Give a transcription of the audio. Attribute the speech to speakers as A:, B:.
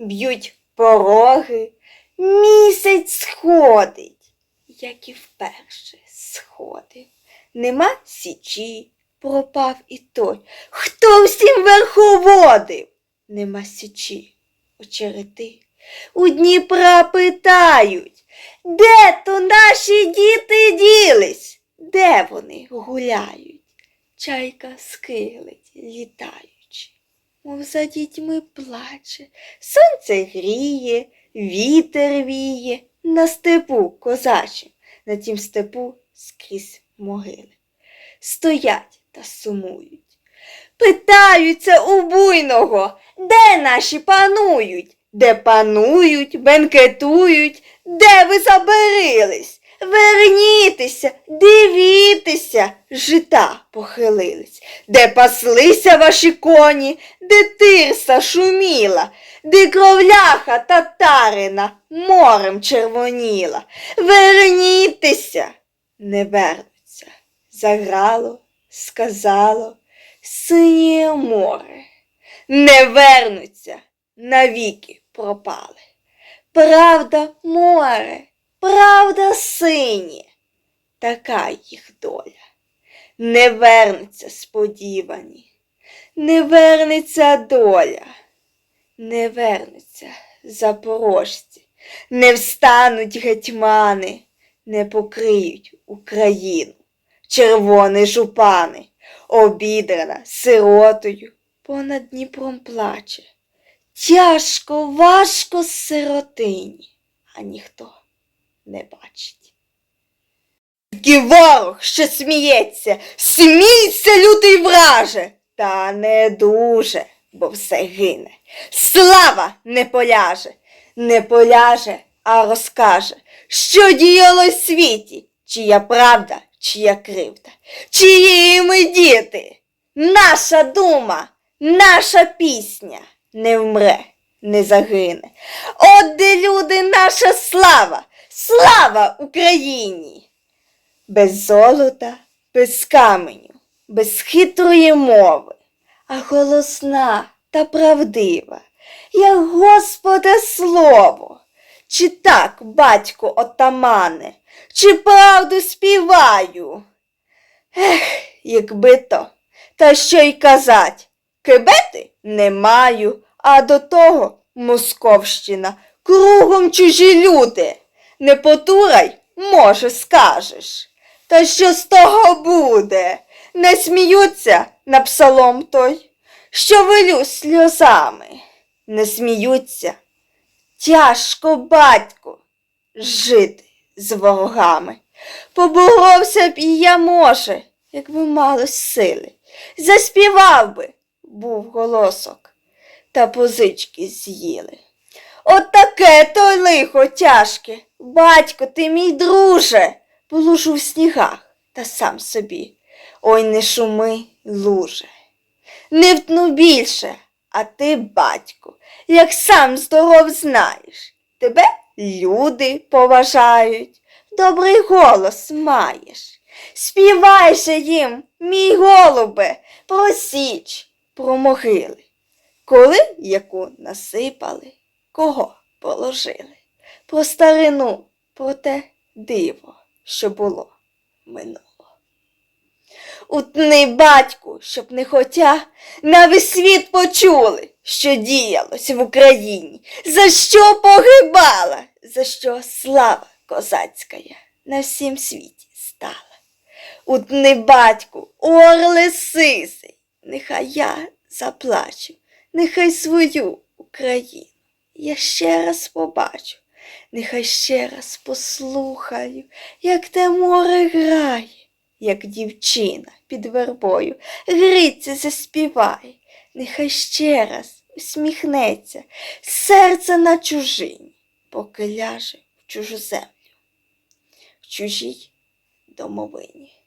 A: б'ють пороги, місяць сходить, як і вперше сходив. Нема січі, пропав і той, хто всім верховодив. Нема січі, очерети. У Дніпра питають, де то наші діти ділись? Де вони гуляють? Чайка скилить, літаючи, мов за дітьми плаче, сонце гріє, вітер віє, на степу козачим, на тім степу скрізь могили. Стоять та сумують. Питаються у буйного, де наші панують, де панують, бенкетують, де ви забарились? Вернітеся, дивітеся, жита похилились, де паслися ваші коні, де тирса шуміла, де кровляха татарина морем червоніла. Вернітеся, не вернуться. Заграло, сказало синє море. Не вернуться, навіки пропали. Правда, море, правда, синє, така їх доля. Не вернуться сподівані, не вернеться доля, не вернуться запорожці, не встануть гетьмани, не покриють Україну, червоні жупани, обідрана сиротою, понад Дніпром плаче. Тяжко, важко сиротині, а ніхто не бачить. Тільки ворог, що сміється, смійся, лютий враже, та не дуже, бо все гине. Слава не поляже, не поляже, а розкаже, що діяло в світі, чия правда, чия кривда, чиї ми діти. Наша дума, наша пісня не вмре, не загине. От де люди, наша слава, слава Україні! Без золота, без каменю, без хитрої мови, а голосна та правдива, як Господа слово. Чи так, батько отамане, чи правду співаю? Ех, якби то, та що й казать, кибети не маю, а до того Московщина, кругом чужі люди. Не потурай, може, скажеш. Та що з того буде? Не сміються на псалом той, що велю сльозами. Не сміються. Тяжко, батьку, жити з ворогами. Поборовся б і я, може, якби мало сили. Заспівав би, був голосок, та позички з'їли. От таке то лихо тяжке. Батько, ти мій друже, положу в снігах та сам собі. Ой, не шуми, луже. Не втну більше, а ти, батьку, як сам здоров знаєш. Тебе люди поважають, добрий голос маєш. Співай же їм, мій голубе, про січ, про могили. Коли яку насипали, кого положили, про старину, про те диво, що було минуло. Утни, батьку, щоб не хотя, на весь світ почули, що діялось в Україні, за що погибала, за що слава козацька на всім світі стала. Утни, батьку, орле сисий, нехай я заплачу, нехай свою Україну я ще раз побачу, нехай ще раз послухаю, як те море грає, як дівчина під вербою, гриться заспіває, нехай ще раз усміхнеться серце на чужині, поки ляже в чужу землю, в чужій домовині.